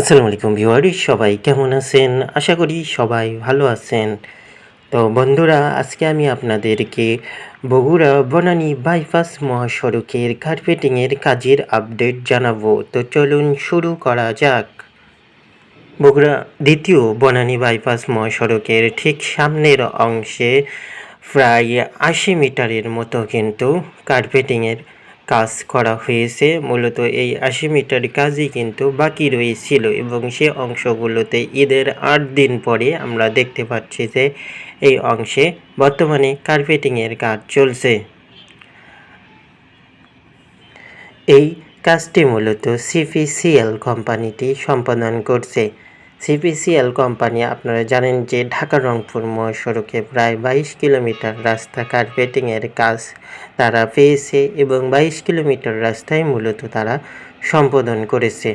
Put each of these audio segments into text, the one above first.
আসসালামু আলাইকুম ভিউয়ারি সবাই কেমন আছেন? আশা করি সবাই ভালো আছেন। তো বন্ধুরা, আজকে আমি আপনাদেরকে বগুড়া বনানী বাইপাস মহাসড়কের কার্পেটিংয়ের কাজের আপডেট জানাব। তো চলুন শুরু করা যাক। বগুড়া দ্বিতীয় বনানী বাইপাস মহাসড়কের ঠিক সামনের অংশে প্রায় আশি মিটারের মতো কিন্তু কার্পেটিংয়ের কাজ করা হয়েছে। মূলত এই আশি মিটার কাজই কিন্তু বাকি রয়েছিল এবং সে অংশগুলোতে ঈদের আট দিন পরে আমরা দেখতে পাচ্ছি যে এই অংশে বর্তমানে কার্পেটিংয়ের কাজ চলছে। এই কাজটি মূলত সিপিসিএল কোম্পানিটি সম্পাদন করছে। সিপিসিএল কোম্পানি আপনারা জানেন যে ঢাকা রংপুর মহাসড়কে প্রায় বাইশ কিলোমিটার রাস্তা কার্পেটিংয়ের কাজ তারা পেয়েছে এবং বাইশ কিলোমিটার রাস্তায় মূলত তারা সম্পাদন করেছে।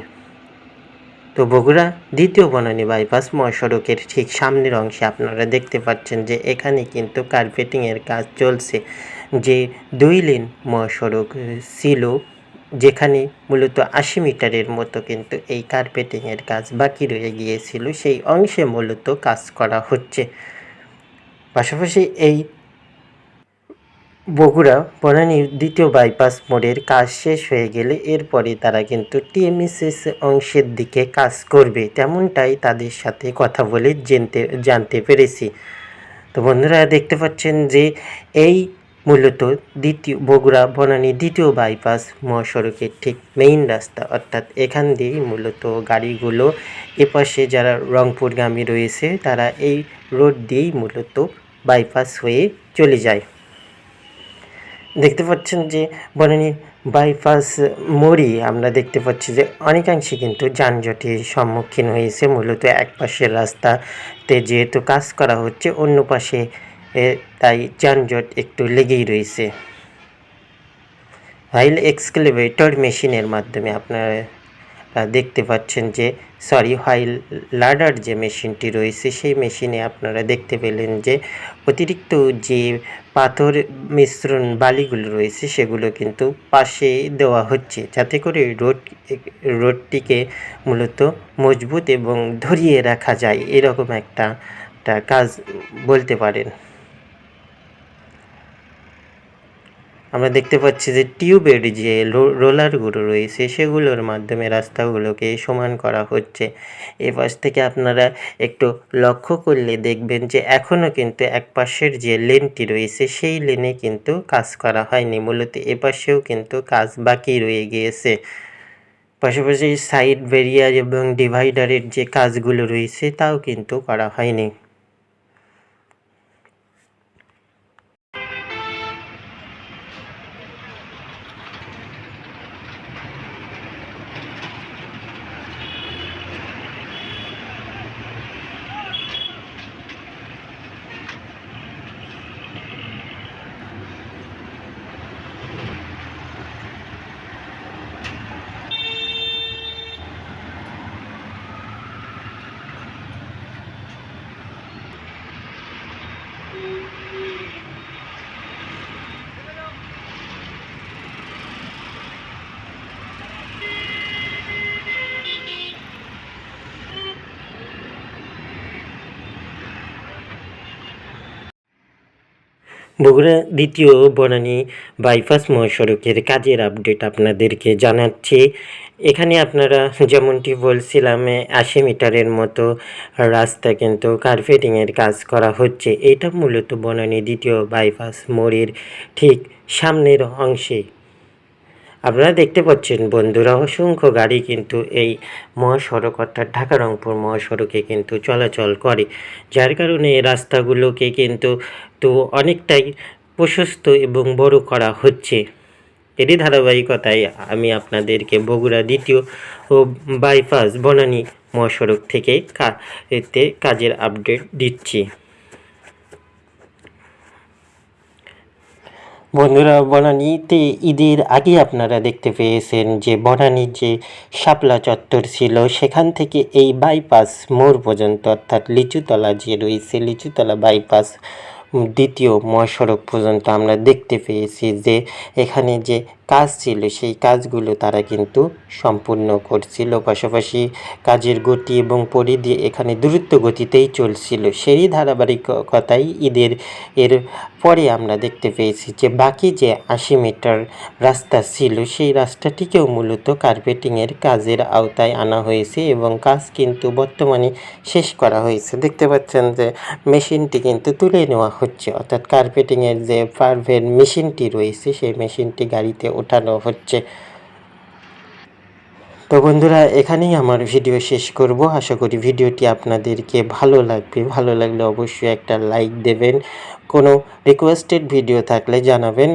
তো বগুড়া দ্বিতীয় বনানী বাইপাস মহাসড়কের ঠিক সামনের অংশে আপনারা দেখতে পাচ্ছেন যে এখানে কিন্তু কার্পেটিংয়ের কাজ চলছে। যে দুই লেন মহাসড়ক ছিল যেখানে মূলত আশি মিটারের মতো কিন্তু এই কার্পেটিংয়ের কাজ বাকি রয়ে গিয়েছিল, সেই অংশে মূলত কাজ করা হচ্ছে। পাশাপাশি এই বগুড়া বনানী দ্বিতীয় বাইপাস মোড়ের কাজ শেষ হয়ে গেলে এরপরে তারা কিন্তু টিএমএসএস অংশের দিকে কাজ করবে, তেমনটাই তাদের সাথে কথা বলে জানতে জানতে পেরেছি। তো বন্ধুরা, দেখতে পাচ্ছেন যে এই মূলত দ্বিতীয় বগুড়া বনানী দ্বিতীয় বাইপাস মহাসড়কের ঠিক মেইন রাস্তা। অর্থাৎ এখান দিয়েই মূলত গাড়িগুলো এপাশে যারা রংপুরগামী রয়েছে, তারা এই রোড দিয়েই মূলত বাইপাস হয়ে চলে যায়। দেখতে পাচ্ছেন যে বনানী বাইপাস মোড়ে আমরা দেখতে পাচ্ছি যে অনেকাংশে কিন্তু যানজটের সম্মুখীন হয়েছে। মূলত এক পাশের রাস্তাতে যেহেতু কাজ করা হচ্ছে, অন্য পাশে তাই যানজট একটু লেগেই রয়েছে। হাইল এক্সক্লেভেটর মেশিনের মাধ্যমে আপনারা দেখতে পাচ্ছেন যে সরি হাইল লাডার যে মেশিনটি রয়েছে, সেই মেশিনে আপনারা দেখতে পেলেন যে, অতিরিক্ত যে পাথর মিশ্রণ বালিগুলো রয়েছে, সেগুলো কিন্তু পাশে দেওয়া হচ্ছে। যাতে করে রোড, রোডটিকে মূলত মজবুত এবং ধরিয়ে রাখা যায়, এরকম একটা কাজ বলতে পারেন। আমরা দেখতে পাচ্ছি যে টিউবের যে রোলারগুলো রয়েছে, সেগুলোর মাধ্যমে রাস্তাগুলোকে সমান করা হচ্ছে। এ পাশ থেকে আপনারা একটু লক্ষ্য করলে দেখবেন যে এখনও কিন্তু এক পাশের যে লেনটি রয়েছে, সেই লেনে কিন্তু কাজ করা হয়নি। মূলত এ পাশেও কিন্তু কাজ বাকি রয়ে গিয়েছে। পাশাপাশি সাইড বেরিয়ার এবং ডিভাইডারের যে কাজগুলো রয়েছে, তাও কিন্তু করা হয়নি। বগুড়া দ্বিতীয় বনানী বাইপাস মহাসড়কের কাজের আপডেট আপনাদেরকে জানাচ্ছি। এখানে আপনারা যেমনটি বলছিলাম আশি মিটারের মতো রাস্তা কিন্তু কার্পেটিংয়ের কাজ করা হচ্ছে। এটা মূলত বনানী দ্বিতীয় বাইপাস মোড়ের ঠিক সামনের অংশে। আপনারা দেখতে পাচ্ছেন বন্ধুরা অসংখ্য গাড়ি কিন্তু এই মহাসড়ক অর্থাৎ ঢাকা রংপুর মহাসড়কে কিন্তু চলাচল করে। যার কারণে রাস্তাগুলোকে কিন্তু তো অনেকটাই প্রশস্ত এবং বড় করা হচ্ছে। এরই ধারাবাহিকতায় আমি আপনাদেরকে বগুড়া দ্বিতীয় ও বাইপাস বনানী মহাসড়ক থেকে কাজের আপডেট দিচ্ছি। বন্ধুরা, বনানীতে ঈদের আগে আপনারা দেখতে পেয়েছেন যে বনানীর যে শাপলা চত্বর ছিল, সেখান থেকে এই বাইপাস মোড় পর্যন্ত, অর্থাৎ লিচুতলা যে রয়েছে, লিচুতলা বাইপাস দ্বিতীয় মহাসড়ক পর্যন্ত আমরা দেখতে পেয়েছি যে এখানে যে কাজ ছিল, সেই কাজগুলো তারা কিন্তু সম্পূর্ণ করছিল। পাশাপাশি কাজের গতি এবং পরিধি এখানে দ্রুত গতিতেই চলছিল। সেই ধারাবাহিকতাই ঈদের এর পরে আমরা দেখতে পেয়েছি যে, বাকি যে আশি মিটার রাস্তা ছিল, সেই রাস্তাটিকেও মূলত কার্পেটিংয়ের কাজের আওতায় আনা হয়েছে এবং কাজ কিন্তু বর্তমানে শেষ করা হয়েছে। দেখতে পাচ্ছেন যে, মেশিনটি কিন্তু তুলে নেওয়া হচ্ছে। অর্থাৎ কার্পেটিংয়ের যে পারভের মেশিনটি রয়েছে, সেই মেশিনটি গাড়িতে ওঠানো হচ্ছে। তো বন্ধুরা, এখানেই আমার ভিডিও শেষ করব। আশা করি ভিডিওটি আপনাদেরকে ভালো লাগবে। ভালো লাগলে অবশ্যই একটা লাইক দেবেন। কোনো রিকোয়েস্টেড ভিডিও থাকলে জানাবেন।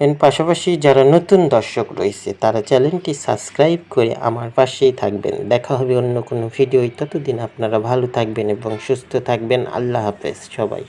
এর পাশাপাশি যারা নতুন দর্শক রয়েছে, তারা চ্যানেলটি সাবস্ক্রাইব করে আমার পাশেই থাকবেন। দেখা হবে অন্য কোনো ভিডিও ততদিন আপনারা ভালো থাকবেন এবং সুস্থ থাকবেন। আল্লাহ হাফেজ সবাই।